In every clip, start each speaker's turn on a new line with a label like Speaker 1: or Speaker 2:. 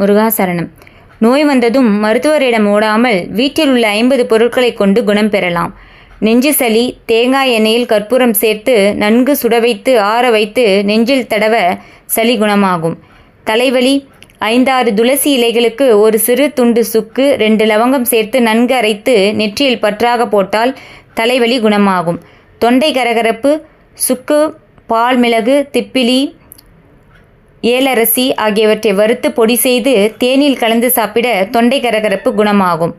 Speaker 1: முருகாசரணம். நோய் வந்ததும் மருத்துவரிடம் ஓடாமல் வீட்டில் உள்ள ஐம்பது பொருட்களை கொண்டு குணம் பெறலாம். நெஞ்சு சளி தேங்காய் எண்ணெயில் கற்பூரம் சேர்த்து நன்கு சுட வைத்து ஆற வைத்து நெஞ்சில் தடவ சளி குணமாகும். தலைவலி ஐந்தாறு துளசி இலைகளுக்கு ஒரு சிறு துண்டு சுக்கு ரெண்டு லவங்கம் சேர்த்து நன்கு அரைத்து நெற்றியில் பற்றாக போட்டால் தலைவலி குணமாகும். தொண்டை கரகரப்பு சுக்கு பால் மிளகு திப்பிலி ஏலரசி ஆகியவற்றை வறுத்து பொடி செய்து தேனில் கலந்து சாப்பிட தொண்டை கரகரப்பு குணமாகும்.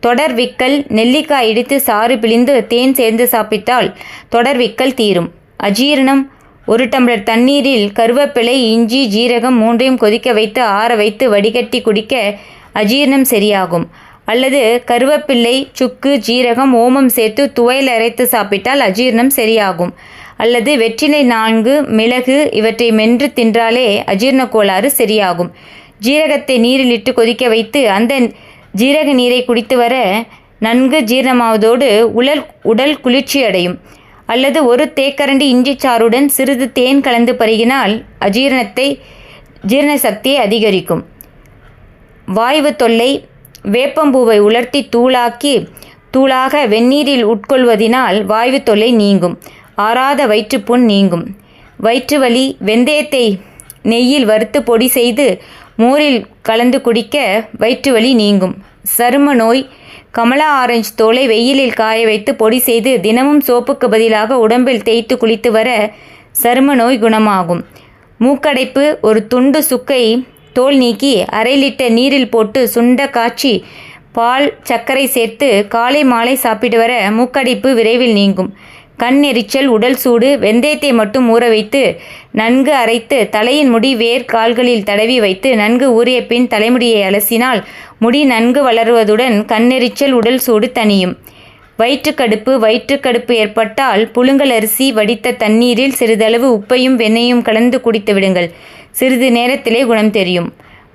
Speaker 1: தொடர் விக்கல் நெல்லிக்காய் இடித்து சாறு பிழிந்து தேன் சேர்ந்து சாப்பிட்டால் தொடர் விக்கல் தீரும். அஜீரணம் ஒரு டம்ளர் தண்ணீரில் கருவேப்பிலை இஞ்சி ஜீரகம் மூன்றையும் கொதிக்க வைத்து ஆற வைத்து வடிகட்டி குடிக்க அஜீரணம் சரியாகும். அல்லது கருவேப்பிள்ளை சுக்கு ஜீரகம் ஓமம் சேர்த்து துவையில் அரைத்து சாப்பிட்டால் அஜீரணம் சரியாகும். அல்லது வெற்றிலை நான்கு மிளகு இவற்றை மென்று தின்றாலே அஜீரண கோளாறு சரியாகும். ஜீரகத்தை நீரில் இட்டு கொதிக்க வைத்து அந்த ஜீரக நீரை குடித்து வர நன்கு ஜீரணமாவதோடு உடல் உடல் குளிர்ச்சி அடையும். அல்லது ஒரு தேக்கரண்டி இஞ்சி சாறுடன் சிறிது தேன் கலந்து பருகினால் அஜீரணத்தை ஜீரண சக்தியை அதிகரிக்கும். வாய்வு தொல்லை வேப்பம்பூவை உலர்த்தி தூளாக்கி தூளாக வெந்நீரில் உட்கொள்வதினால் வாய்வு தொல்லை நீங்கும். ஆறாத வயிற்றுப்புண் நீங்கும். வயிற்று வலி வெந்தயத்தை நெய்யில் வறுத்து பொடி செய்து மோரில் கலந்து குடிக்க வயிற்று வலி நீங்கும். சரும நோய் கமலா ஆரஞ்சு தோலை வெயிலில் காய வைத்து பொடி செய்து தினமும் சோப்புக்கு பதிலாக உடம்பில் தேய்த்து குளித்து வர சரும நோய் குணமாகும். மூக்கடைப்பு ஒரு துண்டு சுக்கை தோல் நீக்கி அரை லிட்டர் நீரில் போட்டு சுண்ட காய்ச்சி பால் சர்க்கரை சேர்த்து காலை மாலை சாப்பிட்டு வர மூக்கடைப்பு விரைவில் நீங்கும். கண் எரிச்சல் உடல் சூடு வெந்தயத்தை மட்டும் ஊற வைத்து நன்கு அரைத்து தலையின் முடி வேர் கால்களில் தடவி வைத்து நன்கு ஊறிய பின் தலைமுடியை அலசினால் முடி நன்கு வளருவதுடன் கண்ணெரிச்சல் உடல் சூடு தணியும். வயிற்றுக்கடுப்பு வயிற்றுக்கடுப்பு ஏற்பட்டால் புழுங்கல் அரிசி வடித்த தண்ணீரில் சிறிதளவு உப்பையும் வெண்ணையும் கலந்து குடித்து விடுங்கள் சிறிது நேரத்திலே குணம் தெரியும்.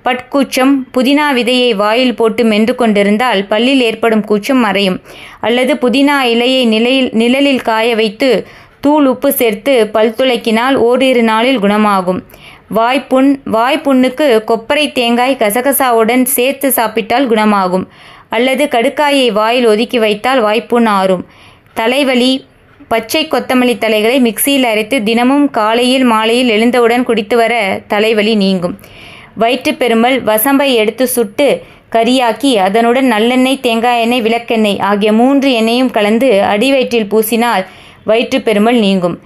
Speaker 1: பட்கூச்சம் புதினா விதையை வாயில் போட்டு மென்று கொண்டிருந்தால் பல்லில் ஏற்படும் கூச்சம் மறையும். அல்லது புதினா இலையை நிலையில் நிழலில் காய வைத்து தூள் உப்பு சேர்த்து பல் துளக்கினால் ஓரிரு நாளில் குணமாகும். வாய்ப்புண் வாய்ப்புண்ணுக்கு கொப்பரை தேங்காய் கசகசாவுடன் சேர்த்து சாப்பிட்டால் குணமாகும். அல்லது கடுக்காயை வாயில் ஒதுக்கி வைத்தால் வாய்ப்புண் ஆறும். தலைவலி பச்சை கொத்தமல்லி தலைகளை மிக்சியில் அரைத்து தினமும் காலையில் மாலையில் எழுந்தவுடன் குடித்து வர தலைவலி நீங்கும். வயிற்றுப்பெருமல் வசம்பை எடுத்து சுட்டு கரியாக்கி அதனுடன் நல்லெண்ணெய் தேங்காய் எண்ணெய் விளக்கெண்ணெய் ஆகிய மூன்று எண்ணெயும் கலந்து அடிவயிற்றில் பூசினால் வயிற்றுப்பெருமல் நீங்கும்.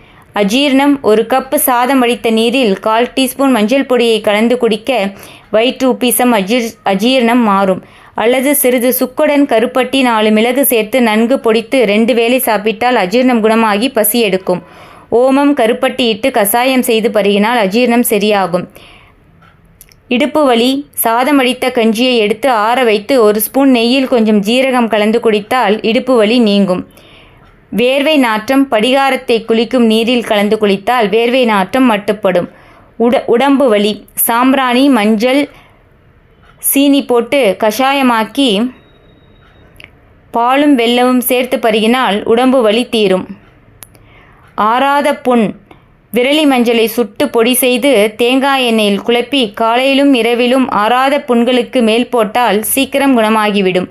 Speaker 1: அஜீரணம் ஒரு கப்பு சாதம் வடித்த நீரில் கால் டீஸ்பூன் மஞ்சள் பொடியை கலந்து குடிக்க வயிற்று உப்பீசம் அஜீர் அஜீரணம் மாறும். அல்லது சிறிது சுக்குடன் கருப்பட்டி நாலு மிளகு சேர்த்து நன்கு பொடித்து ரெண்டு வேளை சாப்பிட்டால் அஜீரணம் குணமாகி பசி எடுக்கும். ஓமம் கருப்பட்டி இட்டு கசாயம் செய்து பருகினால் அஜீரணம் சரியாகும். இடுப்பு வலி சாதமடித்த கஞ்சியை எடுத்து ஆற வைத்து ஒரு ஸ்பூன் நெய்யில் கொஞ்சம் ஜீரகம் கலந்து குடித்தால் இடுப்பு வலி நீங்கும். வேர்வை நாற்றம் படிகாரத்தை குளிக்கும் நீரில் கலந்து குளித்தால் வேர்வை நாற்றம் மட்டுப்படும். உட உடம்பு வலி சாம்பிராணி மஞ்சள் சீனி போட்டு கஷாயமாக்கி பாலும் வெல்லமும் சேர்த்து பருகினால் உடம்பு வலி தீரும். ஆறாத புண் விரலி மஞ்சளை சுட்டு பொடி செய்து தேங்காய் எண்ணெயில் குழப்பி காலையிலும் இரவிலும் ஆறாத புண்களுக்கு மேல் போட்டால் சீக்கிரம் குணமாகிவிடும்.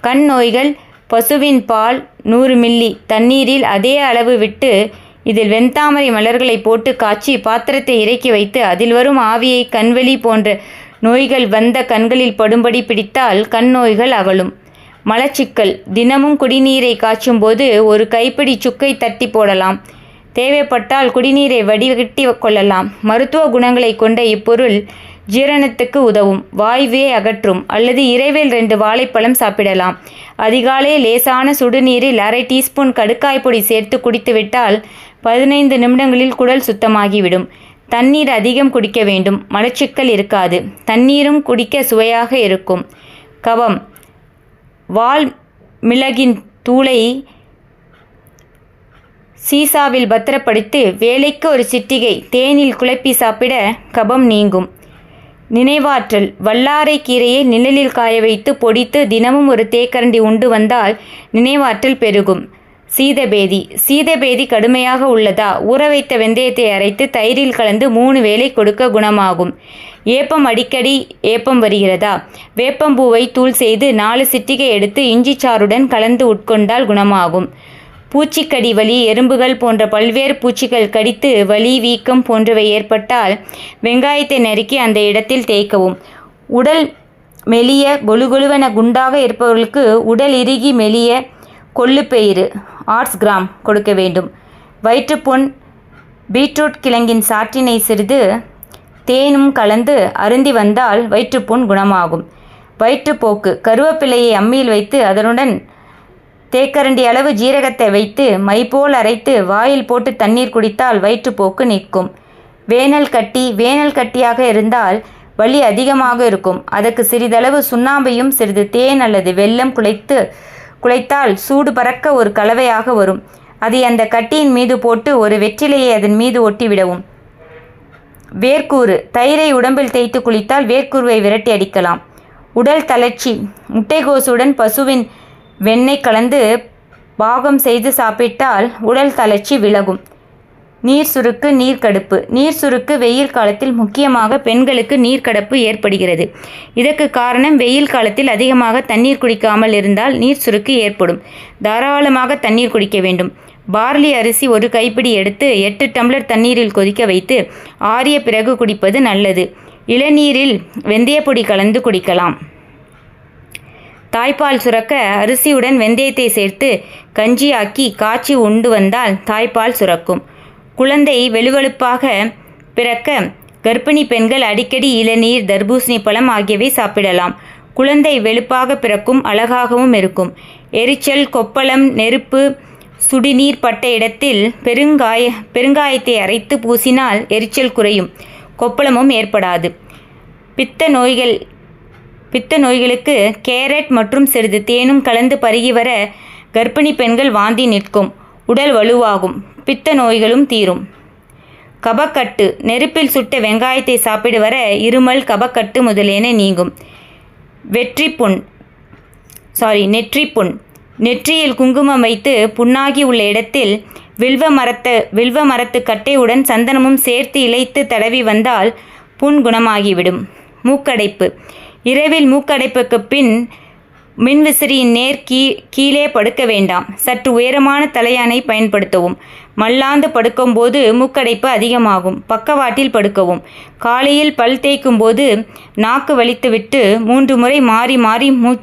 Speaker 1: கண் நோய்கள் பசுவின் பால் நூறு மில்லி தண்ணீரில் அதே அளவு விட்டு இதில் வெண்தாமரை மலர்களை போட்டு காய்ச்சி பாத்திரத்தை இறக்கி வைத்து அதில் வரும் ஆவியை கண்வெளி போன்ற நோய்கள் வந்த கண்களில் படும்படி பிடித்தால் கண் நோய்கள் அகலும். மலச்சிக்கல். தினமும் குடிநீரை காய்ச்சும் போது ஒரு கைப்பிடி சுக்கை தட்டி போடலாம். தேவைப்பட்டால் குடிநீரை வடிகட்டி கொள்ளலாம். மருத்துவ குணங்களை கொண்ட இப்பொருள் ஜீரணத்துக்கு உதவும். வாய்வே அகற்றும். அல்லது இரவில் ரெண்டு வாழைப்பழம் சாப்பிடலாம். அதிகாலை லேசான சுடுநீரில் அரை டீஸ்பூன் கடுக்காய் பொடி சேர்த்து குடித்துவிட்டால் பதினைந்து நிமிடங்களில் குடல் சுத்தமாகிவிடும். தண்ணீர் அதிகம் குடிக்க வேண்டும். மலச்சிக்கல் இருக்காது. தண்ணீரும் குடிக்க சுவையாக இருக்கும். கவம். வால் மிளகின் தூளை சீசாவில் பத்திரப்படுத்தி வேலைக்கு ஒரு சிட்டிகை தேனில் குழப்பி சாப்பிட கபம் நீங்கும். நினைவாற்றல். வல்லாரை கீரையை நிழலில் காய வைத்து பொடித்து தினமும் ஒரு தேக்கரண்டி உண்டு வந்தால் நினைவாற்றல் பெருகும். சீதபேதி. சீதபேதி கடுமையாக உள்ளதா? ஊற வைத்த வெந்தயத்தை அரைத்து தயிரில் கலந்து மூணு வேளை கொடுக்க குணமாகும். ஏப்பம் அடிக்கடி ஏப்பம் வருகிறதா? வேப்பம்பூவை தூள் செய்து நாலு சிட்டிகை எடுத்து இஞ்சி சாறுடன் கலந்து உட்கொண்டால் குணமாகும். பூச்சிக்கடி வலி எறும்புகள் போன்ற பல்வேறு பூச்சிகள் கடித்து வலி வீக்கம் போன்றவை ஏற்பட்டால் வெங்காயத்தை நறுக்கி அந்த இடத்தில் தேய்க்கவும். உடல் மெலிய கொழுகொழுவென குண்டாக இருப்பவர்களுக்கு உடல் இறுகி மெலிய கொள்ளுப்பெயிறு ஆர்ட்ஸ் கிராம் கொடுக்க வேண்டும். வயிற்றுப்புண் பீட்ரூட் கிழங்கின் சாற்றினை சிறிது தேனும் கலந்து அருந்தி வந்தால் வயிற்றுப்புண் குணமாகும். வயிற்றுப்போக்கு கருவேப்பிலையை அம்மியில் வைத்து அதனுடன் தேக்கரண்டி அளவு ஜீரகத்தை வைத்து மை போல் அரைத்து வாயில் போட்டு தண்ணீர் குடித்தால் வயிற்றுப்போக்கு நிற்கும் வேனல் கட்டி வேனல் கட்டியாக இருந்தால் வலி அதிகமாக இருக்கும். அதற்கு சிறிதளவு சுண்ணாம்பையும் சிறிது தேன் அல்லது வெல்லம் குளைத்து குளைத்தால் சூடு பறக்க ஒரு கலவையாக வரும். அதை அந்த கட்டியின் மீது போட்டு ஒரு வெற்றிலையை அதன் மீது ஒட்டிவிடவும் வேர்க்கூறு. தயிரை உடம்பில் தேய்த்து குளித்தால் வேர்க்கூறுவை விரட்டி அடிக்கலாம். உடல் தளர்ச்சி. முட்டைகோசுடன் பசுவின் வெண்ணெய் கலந்து பாகம் செய்து சாப்பிட்டால் உடல் தளர்ச்சி விலகும். நீர் சுருக்கு நீர்க்கடுப்பு நீர் சுருக்கு வெயில் காலத்தில் முக்கியமாக பெண்களுக்கு நீர்க்கடுப்பு ஏற்படுகிறது. இதற்கு காரணம் வெயில் காலத்தில் அதிகமாக தண்ணீர் குடிக்காமல் இருந்தால் நீர் சுருக்கு ஏற்படும். தாராளமாக தண்ணீர் குடிக்க வேண்டும். பார்லி அரிசி ஒரு கைப்பிடி எடுத்து எட்டு டம்ளர் தண்ணீரில் கொதிக்க வைத்து ஆறிய பிறகு குடிப்பது நல்லது. இளநீரில் வெந்தயப்பொடி கலந்து குடிக்கலாம். தாய்ப்பால் சுரக்க அரிசியுடன் வெந்தயத்தை சேர்த்து கஞ்சியாக்கி காய்ச்சி உண்டு வந்தால் தாய்ப்பால் சுரக்கும். குழந்தை வெளுவெளுப்பாக பிறக்க கர்ப்பிணி பெண்கள் அடிக்கடி இளநீர் தர்பூசணி பழம் ஆகியவை சாப்பிடலாம். குழந்தை வெளுப்பாக பிறக்கும் அழகாகவும் இருக்கும். எரிச்சல் கொப்பளம் நெருப்பு சுடிநீர் பட்ட இடத்தில் பெருங்காய பெருங்காயத்தை அரைத்து பூசினால் எரிச்சல் குறையும். கொப்பளமும் ஏற்படாது. பித்த நோய்கள் பித்த நோய்களுக்கு கேரட் மற்றும் சிறிது தேனும் கலந்து பருகி வர கர்ப்பிணி பெண்கள் வாந்தி நிற்கும். உடல் வலுவாகும். பித்த நோய்களும் தீரும். கபக்கட்டு. நெருப்பில் சுட்ட வெங்காயத்தை சாப்பிடு வர இருமல் கபக்கட்டு முதலியன நீங்கும். வெற்றி புண் சாரி நெற்றி புண் நெற்றியில் குங்குமம் வைத்து புண்ணாகி உள்ள இடத்தில் வில்வ மரத்த வில்வ மரத்து கட்டையுடன் சந்தனமும் சேர்த்து இழைத்து தடவி வந்தால் புண் குணமாகிவிடும். மூக்கடைப்பு. இரவில் மூக்கடைப்புக்கு பின் மின்விசிறியின் நேர் கீ கீழே படுக்க வேண்டாம். சற்று உயரமான தலையானை பயன்படுத்தவும். மல்லாந்து படுக்கும்போது மூக்கடைப்பு அதிகமாகும். பக்கவாட்டில் படுக்கவும். காலையில் பல் தேய்க்கும் போது நாக்கு வலித்துவிட்டு மூன்று முறை மாறி மாறி மூ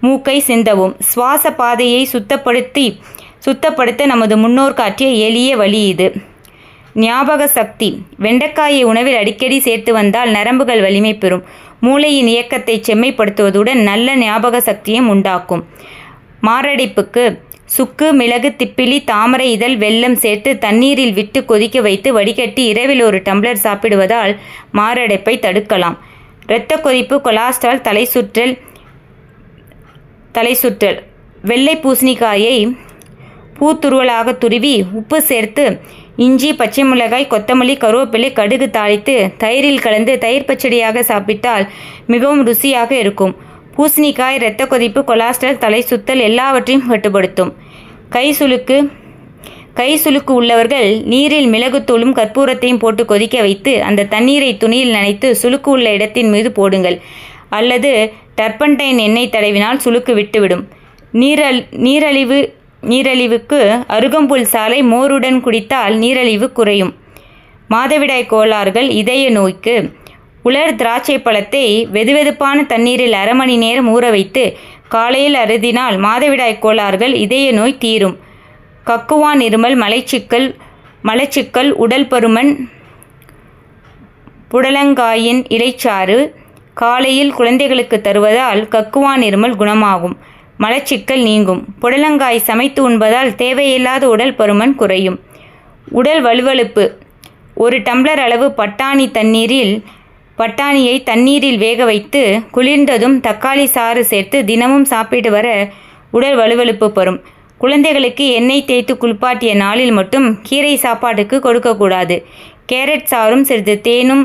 Speaker 1: மூக்கை சிந்தவும். சுவாச பாதையை சுத்தப்படுத்தி சுத்தப்படுத்த நமது முன்னோர் காட்டிய எளிய வழி இது. ஞாபக சக்தி. வெண்டைக்காயை உணவில் அடிக்கடி சேர்த்து வந்தால் நரம்புகள் வலிமை பெறும். மூளையின் இயக்கத்தை செம்மைப்படுத்துவதுடன் நல்ல ஞாபக சக்தியும் உண்டாக்கும். மாரடைப்புக்கு சுக்கு மிளகு திப்பிலி தாமரை இதழ் வெல்லம் சேர்த்து தண்ணீரில் விட்டு கொதிக்க வைத்து வடிகட்டி இரவில் ஒரு டம்ளர் சாப்பிடுவதால் மாரடைப்பை தடுக்கலாம். இரத்த கொதிப்பு கொலாஸ்ட்ரால் தலை சுற்றல் தலை சுற்றல் வெள்ளை பூசணிக்காயை பூத்துருவலாக துருவி உப்பு சேர்த்து இஞ்சி பச்சை மிளகாய் கொத்தமல்லி கருவேப்பிலை கடுகு தாளித்து தயிரில் கலந்து தயிர் பச்சடியாக சாப்பிட்டால் மிகவும் ருசியாக இருக்கும். பூசணிக்காய் இரத்த கொதிப்பு கொலாஸ்ட்ரால் தலை சுத்தல் எல்லாவற்றையும் கட்டுப்படுத்தும். கை சுளுக்கு கை சுளுக்கு உள்ளவர்கள் நீரில் மிளகுத்தூளும் கற்பூரத்தையும் போட்டு கொதிக்க வைத்து அந்த தண்ணீரை துணியில் நனைத்து சுளுக்கு உள்ள இடத்தின் மீது போடுங்கள். அல்லது டர்பன்டைன் எண்ணெய் தடவினால் சுளுக்கு விட்டுவிடும். நீரல் நீரழிவு நீரழிவுக்கு அருகம்புல் சாலை மோருடன் குடித்தால் நீரழிவு குறையும். மாதவிடாய் கோளாறுகள் இதய நோய்க்கு. உலர் திராட்சை பழத்தை வெதுவெதுப்பான தண்ணீரில் அரை மணி நேரம் ஊற வைத்து காலையில் அருதினால் மாதவிடாய் கோளாறுகள் இதய நோய் தீரும். கக்குவான் இருமல் மலைச்சிக்கல் மலச்சிக்கல் உடல் பருமன் புடலங்காயின் இலைச்சாறு காலையில் குழந்தைகளுக்கு தருவதால் கக்குவான் இருமல் குணமாகும். மலச்சிக்கல் நீங்கும். புடலங்காய் சமைத்து உண்பதால் தேவையில்லாத உடல் பருமன் குறையும். உடல் வலுவழுப்பு ஒரு டம்ளர் அளவு பட்டாணி தண்ணீரில் பட்டாணியை தண்ணீரில் வேக வைத்து குளிர்ந்ததும் தக்காளி சாறு சேர்த்து தினமும் சாப்பிட்டு வர உடல் வலுவழுப்பு பெறும். குழந்தைகளுக்கு எண்ணெய் தேய்த்து குளிப்பாட்டிய நாளில் மட்டும் கீரை சாப்பாட்டுக்கு கொடுக்கக்கூடாது. கேரட் சாறும் சிறிது தேனும்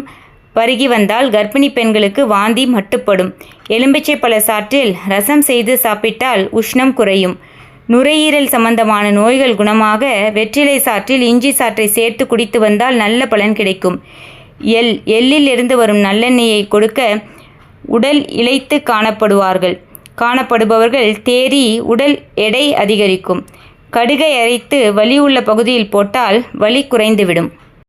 Speaker 1: பருகி வந்தால் கர்ப்பிணி பெண்களுக்கு வாந்தி மட்டுப்படும். எலும்பிச்சை பழ சாற்றில் ரசம் செய்து சாப்பிட்டால் உஷ்ணம் குறையும். நுரையீரல் சம்பந்தமான நோய்கள் குணமாக வெற்றிலை சாற்றில் இஞ்சி சாற்றை சேர்த்து குடித்து வந்தால் நல்ல பலன் கிடைக்கும். எள் எள்ளில் இருந்து வரும் நல்லெண்ணெயை கொடுக்க உடல் இழைத்து காணப்படுவார்கள். காணப்படுபவர்கள் தேறி உடல் எடை அதிகரிக்கும். கடுகை அரைத்து வலி உள்ள பகுதியில் போட்டால் வலி குறைந்துவிடும்.